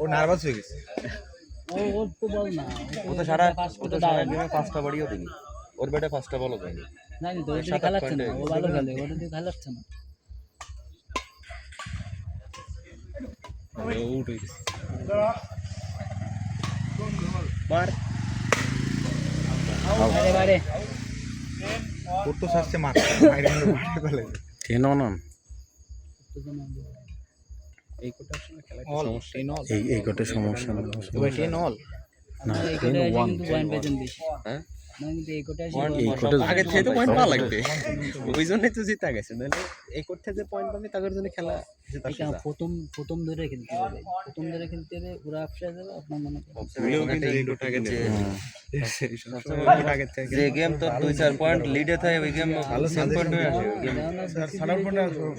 ও nervous হয়ে গেছে। ও তো বল না ও সারা ও তো সারা গেমে পাঁচটা বাড়িও দিনি ওর ব্যাটে পাঁচটা বলও দেয়নি না কিন্তু ওটা দিয়ে সাত আট খেলাচ্ছে না। ও ভালো খেলে ওটা দিয়ে খেলাচ্ছে না। আরে বারে ওর তো শাস্তি মার মাইরে মেরে মারে ফেলে ten on on all ten all এই এই কটা সমস্যা না এবার টেন অল না। টেন ওয়ান পয়েন্ট পেয়েছেন বেশি। হ্যাঁ? না কিন্তু এই কোটায় এই কটা আগে থেকে তো পয়েন্ট পাওয়া লাগবে। ওই জন্যই তো জিতা গেছে নাহলে এই করতে যে পয়েন্ট পাবে তাদের জন্য খেলা প্রথম প্রথম ধরে খেলতে হবে। প্রথম ধরে খেলতে হবে ওরা আপসা যাবে আপনার মনে করেন ভুলেও কিন্তু এই গোটা আগে যে গোটা আগে থেকে যে গেম তো দুই চার পয়েন্ট লিডে থাকে ওই গেম ভালো পয়েন্ট হয়ে আসে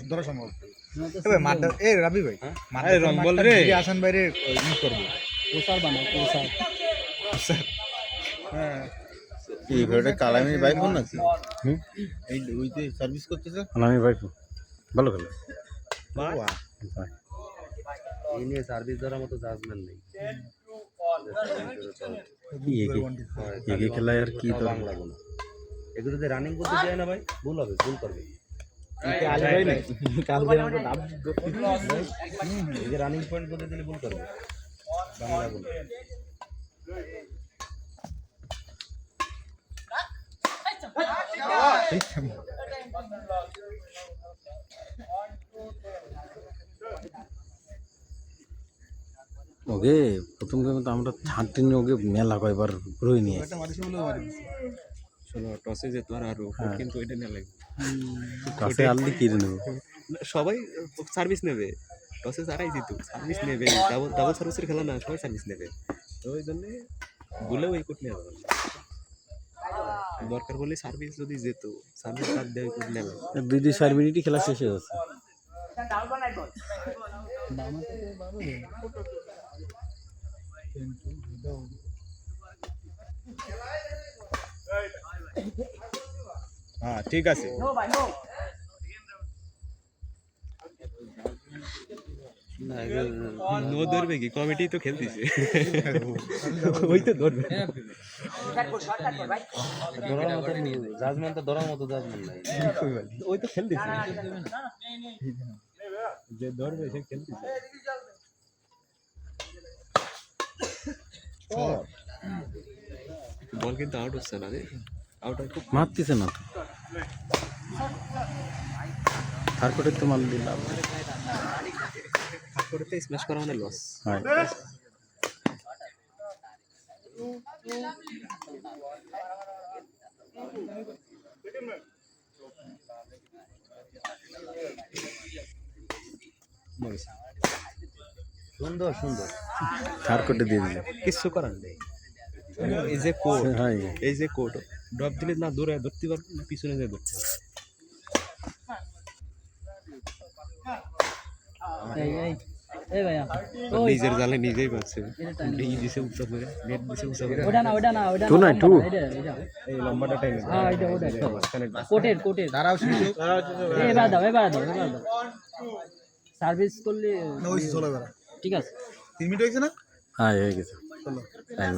ধরা সম্ভব। আমরা তো এ রবি ভাই মারটা রং বল রে। আসান বাইরে ই করব। প্রসার বানাও প্রসার। এই ঘরে কালামের বাইক ফোন নাকি? এই ওইতে সার্ভিস করতেছে? আমি ভাই ভালো খেলে। এই নিয়ে সার্ভিস দেওয়ার মতো জাজমেন্ট নেই। এগে এগে খেলায় আর কি দরকার বাংলা গুলো এগুলো যদি রানিং করতে যায় না ভাই? ভুল হবে ভুল করবে। রানিং পয়েন্ট করতে দিলে ভুল করবে বাংলা গুলো ওকে প্রথম গেমে তো আমরা ছাড়তে নিয়ে ওকে মেলা কয়বার রই নিয়ে শোনো টসে যেত আর আর হ্যাঁ। কিন্তু ওইটা নিয়ে লাগবে। কাছে আলদি কিনে নেব? সবাই সার্ভিস নেবে। টসে যারাই জিতু সার্ভিস নেবে। ডাবল ডাবল সার্ভিসের খেলা না সবাই সার্ভিস নেবে। তো ওই জন্য ভুলেও এই কোট নেওয়া যাবে দরকার হলে সার্ভিস যদি যেত সার্ভিস বাদ দেওয়া কোট নেবে দুই দুই চার মিনিটই খেলা শেষ হয়ে যাচ্ছে। ভালো রে। হ্যাঁ ঠিক আছে। না নো। ধরবে কি? কমিটি তো খেলতেছে। ওই তো ধরবে। ধরার মতো জাজমেন্ট তো ধরার মতো জাজমেন্ট নাই ওই তো খেলতেছে যে ধরবে সে খেলতেছে বল কিন্তু আউট হচ্ছে না রে। আউট হয় খুব মারতেছে না তো। তারপরে তো মাল দিলাম করতে স্ম্যাশ করা মানে লস হয়। সুন্দর সুন্দর। কোটে দিয়ে দিল কিচ্ছু করার নেই। এই যে কোট হয় এই যে কোট ড্রপ দিলে না দৌড়ে ধরতে পারবে না পিছনে যেয়ে ধরতে পারবে এই এই এই ভাইয়া ওই নিজের জালে নিজেই পাচ্ছে। এটা টাইম ই দিছে উচ্চ করে নেট দিছে উচ্চ করে। ওটা না ওটা না ওটা Two না নয়, two. এটা এটা। এই লম্বাটা টাইম হ্যাঁ এটা ওটা কোটের কোটের দাঁড়াও শিশু এবার দাও এবার দাও এবার দাও। সার্ভিস করলে ওই চলো এবার ঠিক আছে। তিন মিনিট হয়েছে না? হ্যাঁ হয়ে গেছে। টাইম